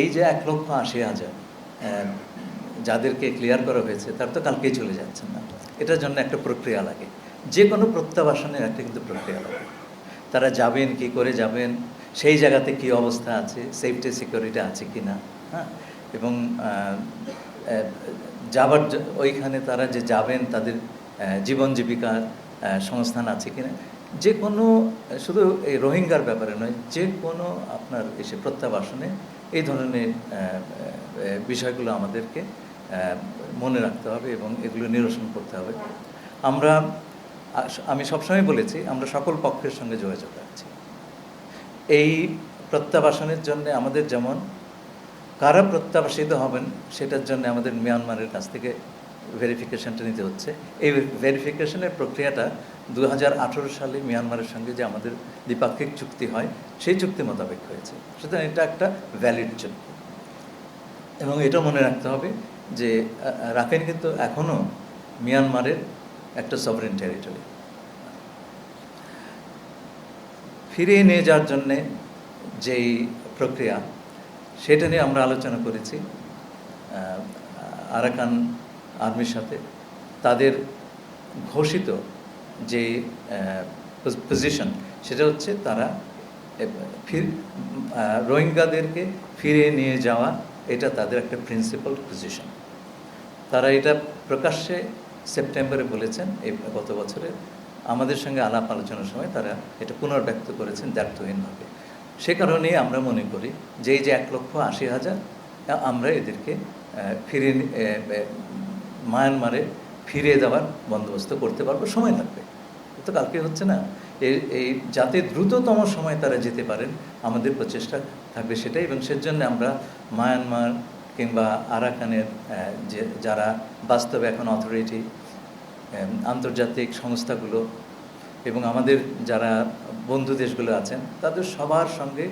এই যে এক লক্ষ আশি হাজার যাদেরকে ক্লিয়ার করা হয়েছে, তার তো কালকেই চলে যাচ্ছেন না। এটার জন্য একটা প্রক্রিয়া লাগে। যে কোনো প্রত্যাবাসনের একটা কিন্তু প্রক্রিয়া লাগে। তারা যাবেন, কি করে যাবেন, সেই জায়গাতে কি অবস্থা আছে সেফটি সিকিউরিটি আছে কি না হ্যাঁ? এবং যাবার ওইখানে তারা যে যাবেন, তাদের জীবন জীবিকার সংস্থান আছে কি না, যে কোনো, শুধু এই রোহিঙ্গার ব্যাপারে নয়, যে কোনো আপনার এসে প্রত্যাবাসনে এই ধরনের বিষয়গুলো আমাদেরকে মনে রাখতে হবে এবং এগুলো নিরসন করতে হবে। আমরা আমি সবসময় বলেছি, আমরা সকল পক্ষের সঙ্গে যোগাযোগ রাখছি। এই প্রত্যাবাসনের জন্য আমাদের যেমন, কারা প্রত্যাবাসিত হবেন, সেটার জন্য আমাদের মিয়ানমারের কাছ থেকে ভেরিফিকেশনটা নিতে হচ্ছে। এই ভেরিফিকেশনের প্রক্রিয়াটা দু হাজার আঠেরো সালে মিয়ানমারের সঙ্গে যে আমাদের দ্বিপাক্ষিক চুক্তি হয় সেই চুক্তি মোতাবেক হয়েছে। সুতরাং এটা একটা ভ্যালিড চুক্তি। এবং এটা মনে রাখতে হবে যে আহ, রাখাইন কিন্তু এখনও মিয়ানমারের একটা সভারেন টেরিটরি ফিরিয়ে নিয়ে যাওয়ার জন্যে যেই প্রক্রিয়া সেটা নিয়ে আমরা আলোচনা করেছি আরাকান আর্মির সাথে। তাদের ঘোষিত যে পজিশন সেটা হচ্ছে তারা ফির রোহিঙ্গাদেরকে ফিরিয়ে নিয়ে যাওয়া এটা তাদের একটা প্রিন্সিপাল পজিশন তারা এটা প্রকাশ্যে সেপ্টেম্বরে বলেছেন এই গত বছরে। আমাদের সঙ্গে আলাপ আলোচনার সময় তারা এটা পুনর্ব্যক্ত করেছেন দ্ব্যর্থহীনভাবে। সে কারণে আমরা মনে করি যে এই যে এক লক্ষ আশি হাজার আমরা এদেরকে এ, মায়ানমারে ফিরিয়ে দেওয়ার বন্দোবস্ত করতে পারব সময় লাগবে। তো কালকে হচ্ছে না এই যাতে দ্রুততম সময় তারা যেতে পারেন, আমাদের প্রচেষ্টা থাকবে সেটাই এবং সেজন্য আমরা মায়ানমার কিংবা আরাকানের যে, যারা বাস্তবে এখন অথরিটি আন্তর্জাতিক সংস্থাগুলো এবং আমাদের যারা বন্ধু দেশগুলো আছেন, তাদের সবার সঙ্গে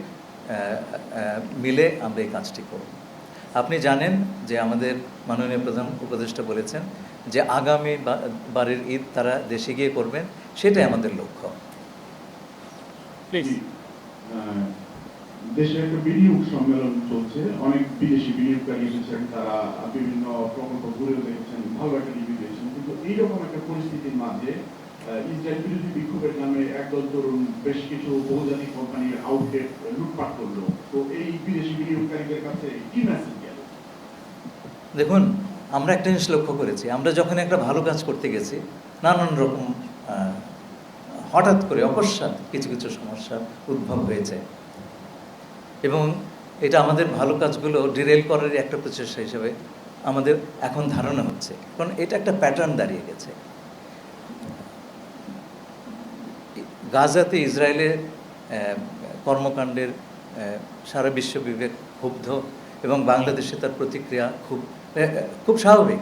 মিলে আমরা এই কাজটি করব। আপনি জানেন যে আমাদের মাননীয় প্রধান উপদেষ্টা বলেছেন যে আগামী বারের ঈদ তারা দেশে গিয়ে করবেন, সেটাই আমাদের লক্ষ্য। প্লিজ দেশে একটা বিনিয়োগ সম্মেলন চলছে। অনেক বিদেশি বিনিয়োগকারী এসেছেন তারা বিভিন্ন প্রকল্প ঘুরেও দেখেছেন ভালো একটা রিভিউ দিয়েছেন। কিন্তু এইরকম একটা পরিস্থিতির মাঝে ইসরায়েল বিরোধী বিক্ষোভের নামে একদল তরুণ বেশ কিছু বহুজাতিক কোম্পানির আউটলেট লুটপাট করল। তো এই বিদেশি বিনিয়োগকারীদের কাছে কি মেসেজ গেল? দেখুন আমরা একটা জিনিস লক্ষ্য করেছি। আমরা যখন একটা ভালো কাজ করতে গেছি নানান রকম হঠাৎ করে, অকস্মাৎ কিছু কিছু সমস্যার উদ্ভব হয়েছে। এবং এটা আমাদের ভালো কাজগুলো ডিরেল করার একটা প্রচেষ্টা হিসেবে আমাদের এখন ধারণা হচ্ছে। কারণ এটা একটা প্যাটার্ন দাঁড়িয়ে গেছে। গাজাতে ইসরায়েলের কর্মকাণ্ডের সারা বিশ্ব বিবেক ক্ষুব্ধ এবং বাংলাদেশে তার প্রতিক্রিয়া খুব খুব স্বাভাবিক।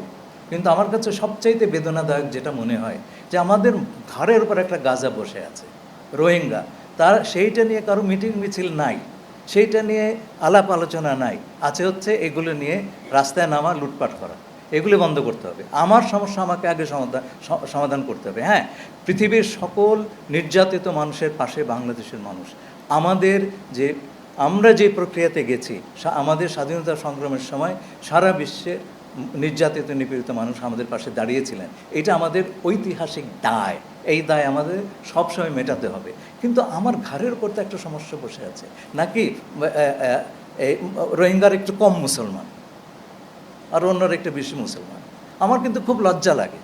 কিন্তু আমার কাছে সবচাইতে বেদনাদায়ক যেটা মনে হয়, যে আমাদের ঘরের উপর একটা গাজা বসে আছে, রোহিঙ্গা। তার সেইটা নিয়ে কারও মিটিং মিছিল নাই, সেইটা নিয়ে আলাপ আলোচনা নাই, আছে হচ্ছে এগুলো নিয়ে রাস্তায় নামা, লুটপাট করা। এগুলো বন্ধ করতে হবে। আমার সমস্যা আমাকে আগে সমাধান সমাধান করতে হবে। হ্যাঁ পৃথিবীর সকল নির্যাতিত মানুষের পাশে বাংলাদেশের মানুষ। আমাদের যে, আমরা যে প্রক্রিয়াতে গেছি আমাদের স্বাধীনতা সংগ্রামের সময় সারা বিশ্বে নির্যাতিত, নিপীড়িত মানুষ আমাদের পাশে দাঁড়িয়েছিলেন। এটা আমাদের ঐতিহাসিক দায়। এই দায় আমাদের সবসময় মেটাতে হবে। কিন্তু আমার ঘরের উপর তো একটা সমস্যা বসে আছে। নাকি রোহিঙ্গার একটু কম মুসলমান আর অন্যরা একটু বেশি মুসলমান। আমার কিন্তু খুব লজ্জা লাগে।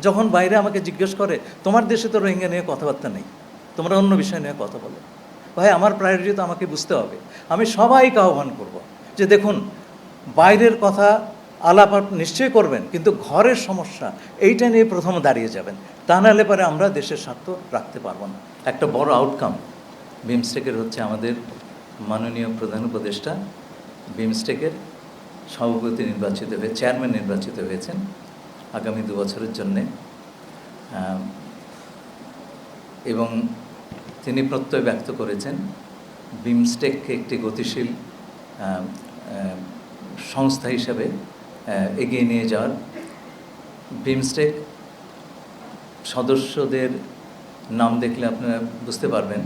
যখন বাইরে আমাকে জিজ্ঞেস করে, তোমার দেশে তো রোহিঙ্গা নিয়ে কথাবার্তা নেই। তোমরা অন্য বিষয় নিয়ে কথা বলো। ভাই, আমার প্রায়োরিটি তো আমাকে বুঝতে হবে। আমি সবাইকে আহ্বান করব যে দেখুন বাইরের কথা আলাপ নিশ্চয়ই করবেন, কিন্তু ঘরের সমস্যা, এইটা নিয়ে প্রথম দাঁড়িয়ে যাবেন। তা নাহলে পরে আমরা দেশের স্বার্থ রাখতে পারব না। একটা বড় আউটকাম বিমস্টেকের হচ্ছে আমাদের মাননীয় প্রধান উপদেষ্টা। বিমস্টেকের সভাপতি নির্বাচিত হয়ে চেয়ারম্যান নির্বাচিত হয়েছেন আগামী দু বছরের জন্যে। এবং তিনি প্রত্যয় ব্যক্ত করেছেন বিমস্টেককে একটি গতিশীল সংস্থা হিসাবে এগিয়ে নিয়ে যাওয়ার বিমস্টেক সদস্যদের নাম দেখলে আপনারা বুঝতে পারবেন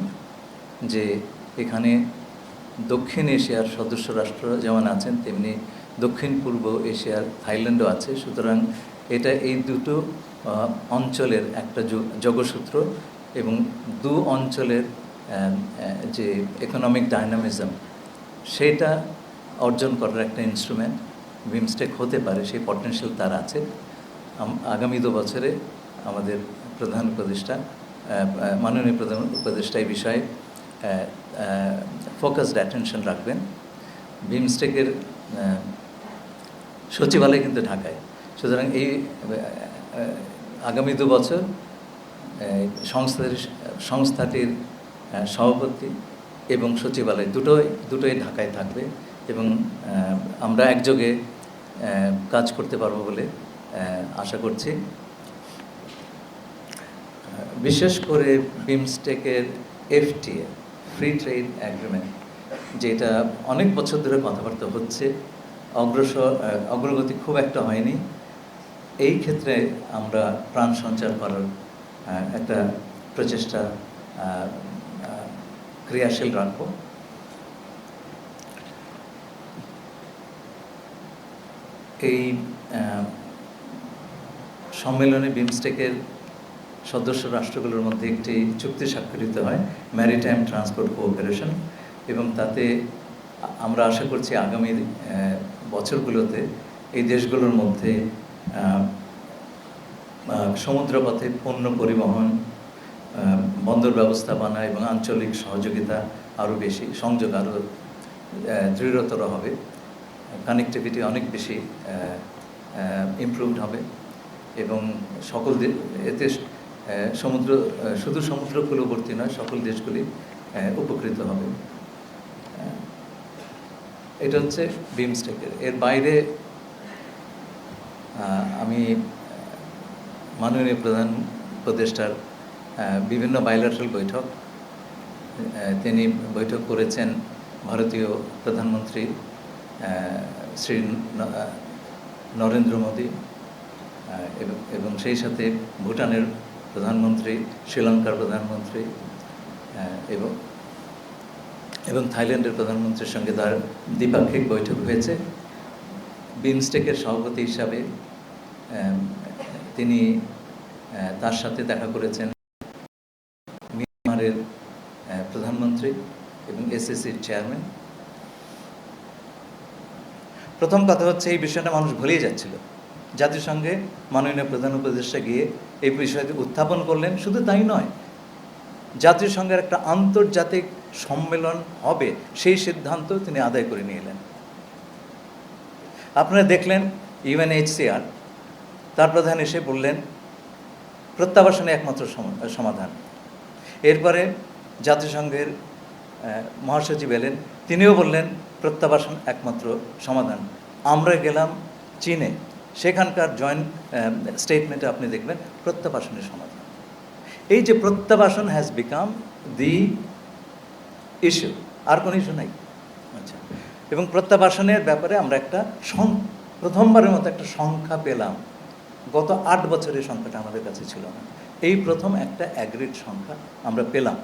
যে এখানে দক্ষিণ এশিয়ার সদস্য রাষ্ট্র যেমন আছেন, তেমনি দক্ষিণ পূর্ব এশিয়ার থাইল্যান্ডও আছে। সুতরাং এটা এই দুটো অঞ্চলের একটা যোগ- যোগসূত্র এবং দু অঞ্চলের যে ইকোনমিক ডাইনামিজম সেটা অর্জন করার একটা ইনস্ট্রুমেন্ট বিমস্টেক হতে পারে, সেই পটেনশিয়াল তার আছে। আগামী দু বছরে আমাদের প্রধান উপদেষ্টা মাননীয় প্রধান উপদেষ্টা এই বিষয়ে ফোকাসড অ্যাটেনশন রাখবেন। বিমস্টেকের সচিবালয় কিন্তু ঢাকায়। সুতরাং এই আগামী দু বছর এই সংস্থাটির সংস্থাটির সভাপতি এবং সচিবালয় দুটোই দুটোই ঢাকায় থাকবে। এবং আমরা একযোগে কাজ করতে পারব বলে আশা করছি। বিশেষ করে বিমস্টেকের এফটিএ ফ্রি ট্রেড অ্যাগ্রিমেন্ট যেটা অনেক বছর ধরে কথাবার্তা হচ্ছে, অগ্রসর অগ্রগতি খুব একটা হয়নি। এই ক্ষেত্রে আমরা প্রাণ সঞ্চার করার একটা প্রচেষ্টা ক্রিয়াশীল রাখব। এই সম্মেলনে বিমস্টেকের সদস্য রাষ্ট্রগুলোর মধ্যে একটি চুক্তি স্বাক্ষরিত হয় ম্যারিটাইম ট্রান্সপোর্ট কোঅপারেশন এবং তাতে আমরা আশা করছি আগামী বছরগুলোতে এই দেশগুলোর মধ্যে সমুদ্রপথে পণ্য পরিবহন বন্দর ব্যবস্থাপনা এবং আঞ্চলিক সহযোগিতা আরও বেশি, সংযোগ আরও দৃঢ়তর হবে। কানেক্টিভিটি অনেক বেশি ইমপ্রুভড হবে এবং সকল এতে স- আহ, সমুদ্র আহ, নয় সকল দেশগুলি উপকৃত হবে। এটা হচ্ছে বিমস্টেকের এর বাইরে আমি মাননীয় প্রধান উপদেষ্টার বিভিন্ন বাইলাটারাল বৈঠক তিনি বৈঠক করেছেন ভারতীয় প্রধানমন্ত্রী শ্রী নরেন্দ্র মোদী এবং সেই সাথে ভুটানের প্রধানমন্ত্রী, শ্রীলঙ্কার প্রধানমন্ত্রী এবং এবং থাইল্যান্ডের প্রধানমন্ত্রীর সঙ্গে তার দ্বিপাক্ষিক বৈঠক হয়েছে। বিমস্টেকের সভাপতি হিসাবে তিনি তার সাথে দেখা করেছেন মিয়ানমারের প্রধানমন্ত্রী এবং এসএসসির চেয়ারম্যান। প্রথম কথা হচ্ছে এই বিষয়টা মানুষ ভুলেই যাচ্ছিল। জাতিসংঘে মাননীয় প্রধান উপদেষ্টা গিয়ে এই বিষয়টি উত্থাপন করলেন, শুধু তাই নয়, জাতিসংঘের একটা আন্তর্জাতিক সম্মেলন হবে, সেই সিদ্ধান্ত তিনি আদায় করে নিয়ে এলেন আপনারা দেখলেন ইউএনএইচসিআর, তার প্রধান এসে বললেন, প্রত্যাবাসনে একমাত্র সমাধান। এরপরে জাতিসংঘের মহাসচিব এলেন, তিনিও বললেন প্রত্যাবাসন একমাত্র সমাধান। আমরা গেলাম চীনে। সেখানকার জয়েন্ট স্টেটমেন্টে আপনি দেখবেন প্রত্যাবাসনের সমাধান। এই যে প্রত্যাবাসন হ্যাজ বিকাম দি ইস্যু আর কোনো ইস্যু নাই। আচ্ছা। এবং প্রত্যাবাসনের ব্যাপারে আমরা একটা সং, প্রথমবারের মতো একটা সংখ্যা পেলাম। গত আট বছরের সংখ্যাটা আমাদের কাছে ছিল না। এই প্রথম একটা অ্যাগ্রিড সংখ্যা আমরা পেলাম।